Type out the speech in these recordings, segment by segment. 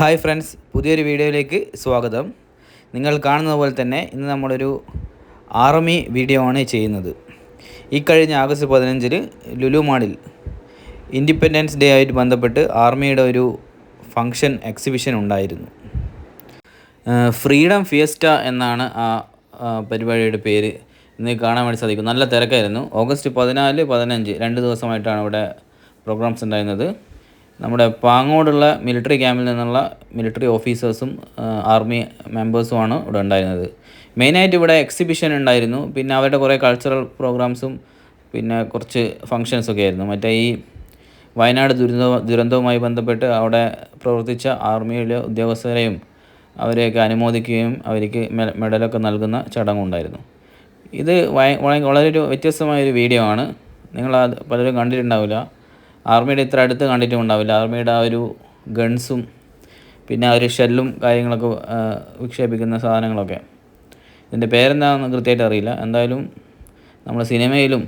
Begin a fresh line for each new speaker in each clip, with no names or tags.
Hi friends പുതിയൊരു വീഡിയോയിലേക്ക് സ്വാഗതം. നിങ്ങൾ കാണുന്നത് പോലെ തന്നെ ഇന്ന് നമ്മളൊരു ആർമി വീഡിയോ ആണ് ചെയ്യുന്നത്. ഈ കഴിഞ്ഞ ആഗസ്റ്റ് പതിനഞ്ചിന് ലുലുമാളിൽ ഇൻഡിപെൻഡൻസ് ഡേ ആയിട്ട് ബന്ധപ്പെട്ട് ആർമിയുടെ ഒരു ഫങ്ഷൻ എക്സിബിഷൻ ഉണ്ടായിരുന്നു. ഫ്രീഡം ഫിയസ്റ്റ എന്നാണ് ആ പരിപാടിയുടെ പേര്. ഇന്ന് കാണാൻ വേണ്ടി സാധിക്കും. നല്ല തിരക്കായിരുന്നു. ഓഗസ്റ്റ് പതിനാല് പതിനഞ്ച് രണ്ട് ദിവസമായിട്ടാണ് ഇവിടെ പ്രോഗ്രാംസ് ഉണ്ടായിരുന്നത്. നമ്മുടെ പാങ്ങോടുള്ള മിലിറ്ററി ക്യാമ്പിൽ നിന്നുള്ള മിലിറ്ററി ഓഫീസേഴ്സും ആർമി മെമ്പേഴ്സുമാണ് ഇവിടെ ഉണ്ടായിരുന്നത്. മെയിനായിട്ട് ഇവിടെ എക്സിബിഷൻ ഉണ്ടായിരുന്നു. പിന്നെ അവരുടെ കുറേ കൾച്ചറൽ പ്രോഗ്രാംസും പിന്നെ കുറച്ച് ഫങ്ഷൻസൊക്കെ ആയിരുന്നു. മറ്റേ ഈ വയനാട് ദുരന്ത ദുരന്തവുമായി ബന്ധപ്പെട്ട് അവിടെ പ്രവർത്തിച്ച ആർമിയിലെ ഉദ്യോഗസ്ഥരെയും അവരെയൊക്കെ അനുമോദിക്കുകയും അവർക്ക് മെഡലൊക്കെ നൽകുന്ന ചടങ്ങുണ്ടായിരുന്നു ഇത് വളരെ ഒരു വ്യത്യസ്തമായൊരു വീഡിയോ ആണ്. നിങ്ങൾ പലരും കണ്ടിട്ടുണ്ടാവില്ല. ആർമിയുടെ ഇത്ര അടുത്ത് കണ്ടിട്ടും ഉണ്ടാവില്ല. ആർമിയുടെ ആ ഒരു ഗൺസും പിന്നെ ആ ഒരു ഷെല്ലും കാര്യങ്ങളൊക്കെ വിക്ഷേപിക്കുന്ന സാധനങ്ങളൊക്കെ. ഇതിന്റെ പേരെന്താണെന്ന് കൃത്യമായിട്ട് അറിയില്ല. എന്തായാലും നമ്മൾ സിനിമയിലും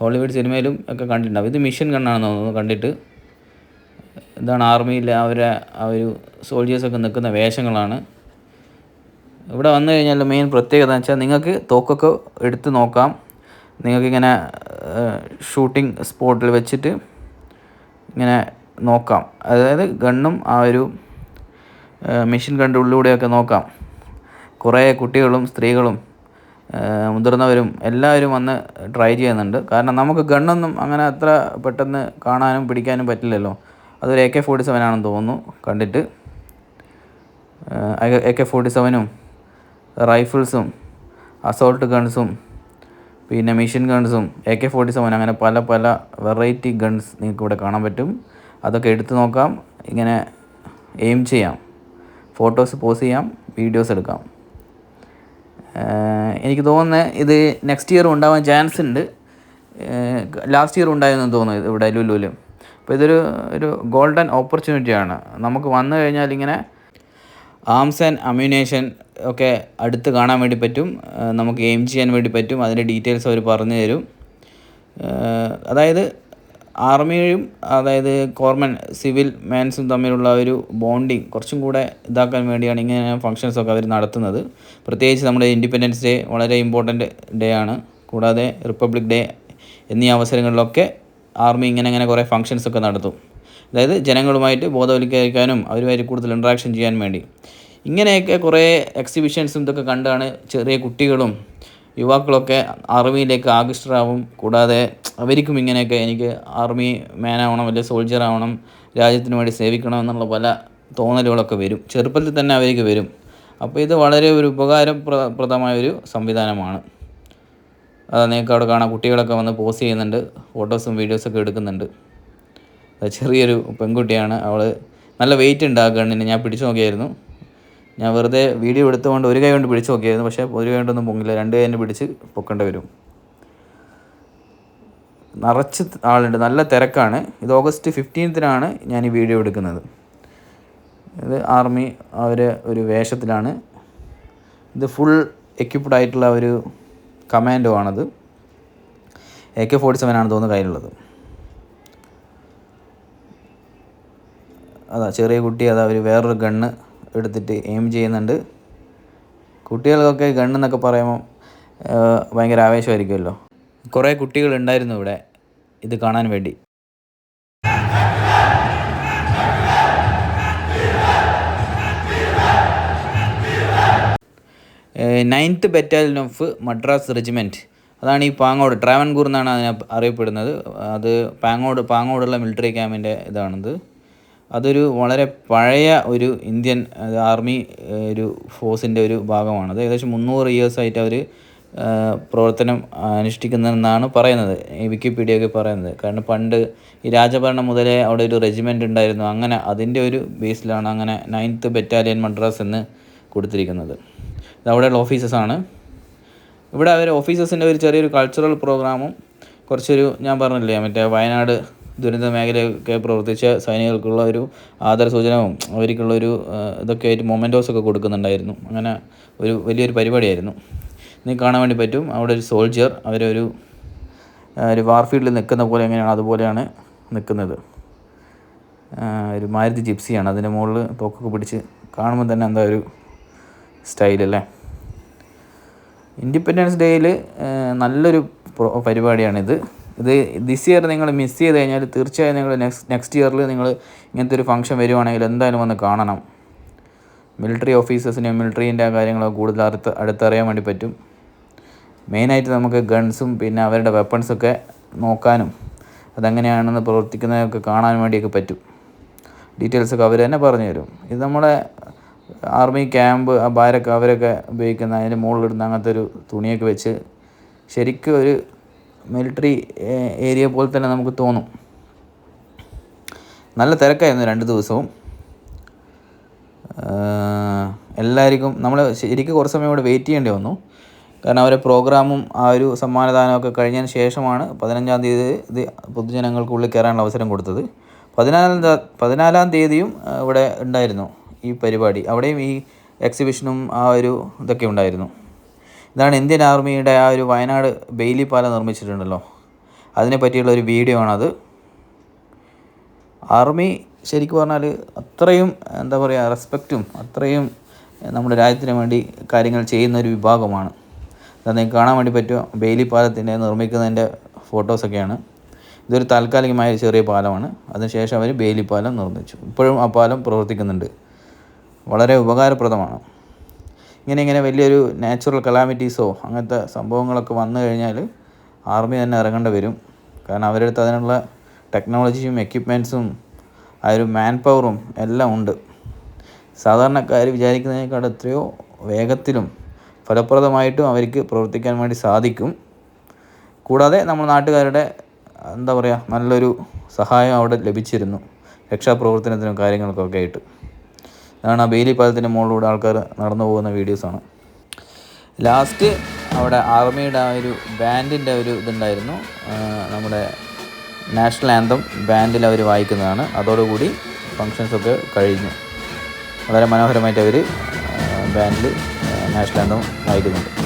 ഹോളിവുഡ് സിനിമയിലും ഒക്കെ കണ്ടിട്ടുണ്ടാവും. ഇത് മിഷൻ ഗണ്ണാണെന്ന് തോന്നുന്നു കണ്ടിട്ട്. ഇതാണ് ആർമിയിലെ അവരെ ആ ഒരു സോൾജേഴ്സൊക്കെ നിൽക്കുന്ന വേഷങ്ങളാണ്. ഇവിടെ വന്നു കഴിഞ്ഞാൽ മെയിൻ പ്രത്യേകത എന്ന് വെച്ചാൽ നിങ്ങൾക്ക് തോക്കൊക്കെ എടുത്ത് നോക്കാം. നിങ്ങൾക്കിങ്ങനെ ഷൂട്ടിംഗ് സ്പോട്ടിൽ വെച്ചിട്ട് ഇങ്ങനെ നോക്കാം. അതായത് ഗണ്ണും ആ ഒരു മെഷീൻ ഗണ്ണിന്റെ ഉള്ളിലൂടെയൊക്കെ നോക്കാം. കുറേ കുട്ടികളും സ്ത്രീകളും മുതിർന്നവരും എല്ലാവരും വന്ന് ട്രൈ ചെയ്യുന്നുണ്ട്. കാരണം നമുക്ക് ഗണ്ണൊന്നും അങ്ങനെ അത്ര പെട്ടെന്ന് കാണാനും പിടിക്കാനും പറ്റില്ലല്ലോ. അതൊരു എ കെ ഫോർട്ടി സെവൻ ആണെന്ന് തോന്നുന്നു കണ്ടിട്ട്. എ കെ ഫോർട്ടി സെവനും റൈഫിൾസും അസോൾട്ട് ഗൺസും പിന്നെ മെഷീൻ ഗൺസും എ കെ ഫോർട്ടി സെവൻ അങ്ങനെ പല പല വെറൈറ്റി ഗൺസ് നിങ്ങൾക്ക് ഇവിടെ കാണാൻ പറ്റും. അതൊക്കെ എടുത്തു നോക്കാം. ഇങ്ങനെ എയിം ചെയ്യാം. ഫോട്ടോസ് പോസ് ചെയ്യാം. വീഡിയോസ് എടുക്കാം. എനിക്ക് തോന്നുന്നത് ഇത് നെക്സ്റ്റ് ഇയർ ഉണ്ടാവാൻ ചാൻസ് ഉണ്ട് ലാസ്റ്റ് ഇയർ ഉണ്ടായെന്ന് തോന്നുന്നു ഇവിടെ ലുലുവിൽ അപ്പോൾ ഇതൊരു ഒരു ഗോൾഡൻ ഓപ്പർച്യൂണിറ്റിയാണ് നമുക്ക് വന്നു കഴിഞ്ഞാൽ ഇങ്ങനെ ആംസ് ആൻഡ് അമ്യൂനേഷൻ ഒക്കെ അടുത്ത് കാണാൻ വേണ്ടി പറ്റും. നമുക്ക് എയിം ചെയ്യാൻ വേണ്ടി പറ്റും. അതിന്റെ ഡീറ്റെയിൽസ് അവർ പറഞ്ഞു തരും. അതായത് ആർമിയും അതായത് കോർമൻ സിവിൽ മാൻസും തമ്മിലുള്ള ഒരു ബോണ്ടിങ് കുറച്ചും കൂടെ ഇതാക്കാൻ വേണ്ടിയാണ് ഇങ്ങനെ ഫങ്ഷൻസൊക്കെ അവർ നടത്തുന്നത്. പ്രത്യേകിച്ച് നമ്മുടെ ഇൻഡിപെൻഡൻസ് ഡേ വളരെ ഇമ്പോർട്ടന്റ് ഡേ ആണ്. കൂടാതെ റിപ്പബ്ലിക് ഡേ എന്നീ അവസരങ്ങളിലൊക്കെ ആർമി ഇങ്ങനെ ഇങ്ങനെ കുറേ ഫങ്ഷൻസൊക്കെ നടത്തും. അതായത് ജനങ്ങളുമായിട്ട് ബോധവൽക്കരിക്കാനും അവരുമായിട്ട് കൂടുതൽ ഇൻട്രാക്ഷൻ ചെയ്യാൻ വേണ്ടി. ഇങ്ങനെയൊക്കെ കുറേ എക്സിബിഷൻസും ഇതൊക്കെ കണ്ടാണ് ചെറിയ കുട്ടികളും യുവാക്കളൊക്കെ ആർമിയിലേക്ക് ആകൃഷ്ടരാകും കൂടാതെ അവർക്കും ഇങ്ങനെയൊക്കെ എനിക്ക് ആർമി മാൻ ആവണം അല്ലെങ്കിൽ സോൾജിയർ ആവണം രാജ്യത്തിന് വേണ്ടി സേവിക്കണം എന്നുള്ള പല തോന്നലുകളൊക്കെ വരും. ചെറുപ്പത്തിൽ തന്നെ അവർക്ക് വരും. അപ്പോൾ ഇത് വളരെ ഒരു ഉപകാരപ്രദമായ ഒരു സംവിധാനമാണ്. അത് നിങ്ങൾക്ക് അവിടെ കാണാം. കുട്ടികളൊക്കെ വന്ന് പോസ്റ്റ് ചെയ്യുന്നുണ്ട് ഫോട്ടോസും വീഡിയോസൊക്കെ എടുക്കുന്നുണ്ട്. ചെറിയൊരു പെൺകുട്ടിയാണ്. അവൾ നല്ല വെയിറ്റ് ഉണ്ട് ആ ഗണ്ണിന്. ഞാൻ പിടിച്ചു നോക്കിയായിരുന്നു. ഞാൻ വെറുതെ വീഡിയോ എടുത്തുകൊണ്ട് ഒരു കൈ കൊണ്ട് പിടിച്ചു നോക്കിയായിരുന്നു. പക്ഷേ ഒരു കൈ കൊണ്ടൊന്നും പൊങ്ങില്ല. രണ്ട് കൈ തന്നെ പിടിച്ച് പൊക്കേണ്ടി വരും. നിറച്ച് ആളുണ്ട്. നല്ല തിരക്കാണ്. ഇത് ഓഗസ്റ്റ് ഫിഫ്റ്റീൻത്തിനാണ് ഞാൻ ഈ വീഡിയോ എടുക്കുന്നത്. ഇത് ആർമി അവർ ഒരു വേഷത്തിലാണ്. ഇത് ഫുൾ എക്യുപ്ഡ് ആയിട്ടുള്ള ഒരു കമാൻഡോ ആണത്. എ കെ ഫോർട്ടി സെവൻ ആണ് തോന്നുന്നു കയ്യിലുള്ളത്. അതാ ചെറിയ കുട്ടി അതാ അവർ വേറൊരു ഗണ്ണ് എടുത്തിട്ട് എയിം ചെയ്യുന്നുണ്ട്. കുട്ടികൾക്കൊക്കെ ഗണ്ണ് എന്നൊക്കെ പറയുമ്പോൾ ഭയങ്കര ആവേശമായിരിക്കുമല്ലോ. കുറേ കുട്ടികൾ ഉണ്ടായിരുന്നു ഇവിടെ ഇത് കാണാൻ വേണ്ടി. Ninth battalion of Madras regiment അതാണ് ഈ പാങ്ങോട് ട്രാവൻകൂർ എന്നാണ് അതിനെ അറിയപ്പെടുന്നത്. അത് പാങ്ങോട് പാങ്ങോടുള്ള മിലിറ്ററി ക്യാമ്പിന്റെ ഇതാണിത്. അതൊരു വളരെ പഴയ ഒരു ഇന്ത്യൻ ആർമി ഒരു ഫോഴ്സിന്റെ ഒരു ഭാഗമാണ്. അത് ഏകദേശം മുന്നൂറ് ഇയേഴ്സായിട്ട് അവർ പ്രവർത്തനം അനുഷ്ഠിക്കുന്നതെന്നാണ് പറയുന്നത്. ഈ വിക്കിപീഡിയയൊക്കെ പറയുന്നത്. കാരണം പണ്ട് ഈ രാജഭരണം മുതലേ അവിടെ ഒരു റെജിമെന്റ് ഉണ്ടായിരുന്നു. അങ്ങനെ അതിന്റെ ഒരു ബേസിലാണ് അങ്ങനെ നയൻത്ത് ബറ്റാലിയൻ മദ്രാസ് എന്ന് കൊടുത്തിരിക്കുന്നത്. ഇത് അവിടെയുള്ള ഓഫീസസാണ് ഇവിടെ അവർ ഓഫീസസിന്റെ ഒരു ചെറിയൊരു കൾച്ചറൽ പ്രോഗ്രാമും കുറച്ചൊരു ഞാൻ പറഞ്ഞില്ലേ മറ്റേ വയനാട് ദുരന്ത മേഖലയൊക്കെ പ്രവർത്തിച്ച സൈനികർക്കുള്ള ഒരു ആദരസൂചനവും അവർക്കുള്ള ഒരു ഇതൊക്കെ ആയിട്ട് മൊമെന്റോസൊക്കെ കൊടുക്കുന്നുണ്ടായിരുന്നു. അങ്ങനെ ഒരു വലിയൊരു പരിപാടിയായിരുന്നു. നീ കാണാൻ വേണ്ടി പറ്റും. അവിടെ ഒരു സോൾജിയർ അവരൊരു ഒരു വാർഫീൽഡിൽ നിൽക്കുന്ന പോലെ എങ്ങനെയാണ് അതുപോലെയാണ് നിൽക്കുന്നത്. ഒരു മാരുതി ജിപ്സിയാണ്. അതിന്റെ മുകളിൽ തോക്കൊക്കെ പിടിച്ച് കാണുമ്പോൾ തന്നെ എന്താ ഒരു സ്റ്റൈലല്ലേ ഇൻഡിപെൻഡൻസ് ഡേയിൽ നല്ലൊരു പ്രോ- പരിപാടിയാണിത്. ഇത് ദിസ് ഇയർ നിങ്ങൾ മിസ് ചെയ്ത് കഴിഞ്ഞാൽ തീർച്ചയായും നിങ്ങൾ നെക്സ്റ്റ് നെക്സ്റ്റ് ഇയറിൽ നിങ്ങൾ ഇങ്ങനത്തെ ഒരു ഫംഗ്ഷൻ വരുവാണെങ്കിൽ എന്തായാലും വന്ന് കാണണം. മിലിറ്ററി ഓഫീസേഴ്സിനെയും മിലിറ്ററീന്റെ കാര്യങ്ങളൊക്കെ കൂടുതൽ അടുത്ത് അടുത്തറിയാൻ വേണ്ടി പറ്റും. മെയിനായിട്ട് നമുക്ക് ഗൺസും പിന്നെ അവരുടെ വെപ്പൺസൊക്കെ നോക്കാനും അതെങ്ങനെയാണെന്ന് പ്രവർത്തിക്കുന്നതൊക്കെ കാണാൻ വേണ്ടിയൊക്കെ പറ്റും. ഡീറ്റെയിൽസൊക്കെ അവർ തന്നെ പറഞ്ഞു തരും. ഇത് നമ്മുടെ ആർമി ക്യാമ്പ് ആ ബാരൊക്കെ അവരൊക്കെ ഉപയോഗിക്കുന്ന അതിന്റെ മുകളിലിടുന്ന അങ്ങനത്തെ ഒരു തുണിയൊക്കെ വെച്ച് ശരിക്കും ഒരു മിലിറ്ററി ഏരിയ പോലെ തന്നെ നമുക്ക് തോന്നും. നല്ല തിരക്കായിരുന്നു രണ്ട് ദിവസവും. എല്ലാവർക്കും നമ്മൾ ശരിക്കും കുറച്ച് സമയം ഇവിടെ വെയിറ്റ് ചെയ്യേണ്ടി വന്നു. കാരണം അവരെ പ്രോഗ്രാമും ആ ഒരു സമ്മാനദാനമൊക്കെ കഴിഞ്ഞതിന് ശേഷമാണ് പതിനഞ്ചാം തീയതി ഇത് പൊതുജനങ്ങൾക്കുള്ളിൽ കയറാനുള്ള അവസരം കൊടുത്തത്. പതിനാലാം പതിനാലാം തീയതിയും ഇവിടെ ഉണ്ടായിരുന്നു ഈ പരിപാടി. അവിടെയും ഈ എക്സിബിഷനും ആ ഒരു ഇതൊക്കെ ഉണ്ടായിരുന്നു. ഇതാണ് ഇന്ത്യൻ ആർമിയുടെ ആ ഒരു വയനാട് ബെയിലി പാലം നിർമ്മിച്ചിട്ടുണ്ടല്ലോ. അതിനെ പറ്റിയുള്ള ഒരു വീഡിയോ ആണത്. ആർമി ശരിക്കും പറഞ്ഞാൽ അത്രയും എന്താ പറയുക റെസ്പെക്റ്റും അത്രയും നമ്മുടെ രാജ്യത്തിന് വേണ്ടി കാര്യങ്ങൾ ചെയ്യുന്ന ഒരു വിഭാഗമാണ്. അത് നിങ്ങൾക്ക് കാണാൻ വേണ്ടി പറ്റുമോ ബെയിലി പാലത്തിന്റെ നിർമ്മിക്കുന്നതിന്റെ ഫോട്ടോസൊക്കെയാണ് ഇതൊരു താൽക്കാലികമായ ഒരു ചെറിയ പാലമാണ്. അതിനുശേഷം അവർ ബെയിലി പാലം നിർമ്മിച്ചു. ഇപ്പോഴും ആ പാലം പ്രവർത്തിക്കുന്നുണ്ട്. വളരെ ഉപകാരപ്രദമാണ്. ഇങ്ങനെ ഇങ്ങനെ വലിയൊരു നാച്ചുറൽ കലാമിറ്റീസോ അങ്ങനത്തെ സംഭവങ്ങളൊക്കെ വന്നു കഴിഞ്ഞാൽ ആർമി തന്നെ ഇറങ്ങേണ്ടി വരും. കാരണം അവരുടെ അടുത്ത് അതിനുള്ള ടെക്നോളജിയും എക്യുപ്മെൻസും ആ ഒരു മാൻ പവറും എല്ലാം ഉണ്ട്. സാധാരണക്കാർ വിചാരിക്കുന്നതിനേക്കാൾ എത്രയോ വേഗത്തിലും ഫലപ്രദമായിട്ടും അവർക്ക് പ്രവർത്തിക്കാൻ വേണ്ടി സാധിക്കും. കൂടാതെ നമ്മൾ നാട്ടുകാരുടെ എന്താ പറയുക നല്ലൊരു സഹായം അവിടെ ലഭിച്ചിരുന്നു. രക്ഷാപ്രവർത്തനത്തിനും കാര്യങ്ങൾക്കൊക്കെ ആയിട്ട്. അതാണ് ആ ബെയിലി പാലത്തിന്റെ മുകളിലൂടെ ആൾക്കാർ നടന്നു പോകുന്ന വീഡിയോസാണ് ലാസ്റ്റ് അവിടെ ആർമിയുടെ ആ ഒരു ബാൻഡിന്റെ ഒരു ഇതുണ്ടായിരുന്നു. നമ്മുടെ നാഷണൽ ആന്തം ബാൻഡിൽ അവർ വായിക്കുന്നതാണ്. അതോടുകൂടി ഫങ്ഷൻസൊക്കെ കഴിഞ്ഞു. വളരെ മനോഹരമായിട്ട് അവർ ബാൻഡിൽ നാഷണൽ ആന്തം വായിക്കുന്നുണ്ട്.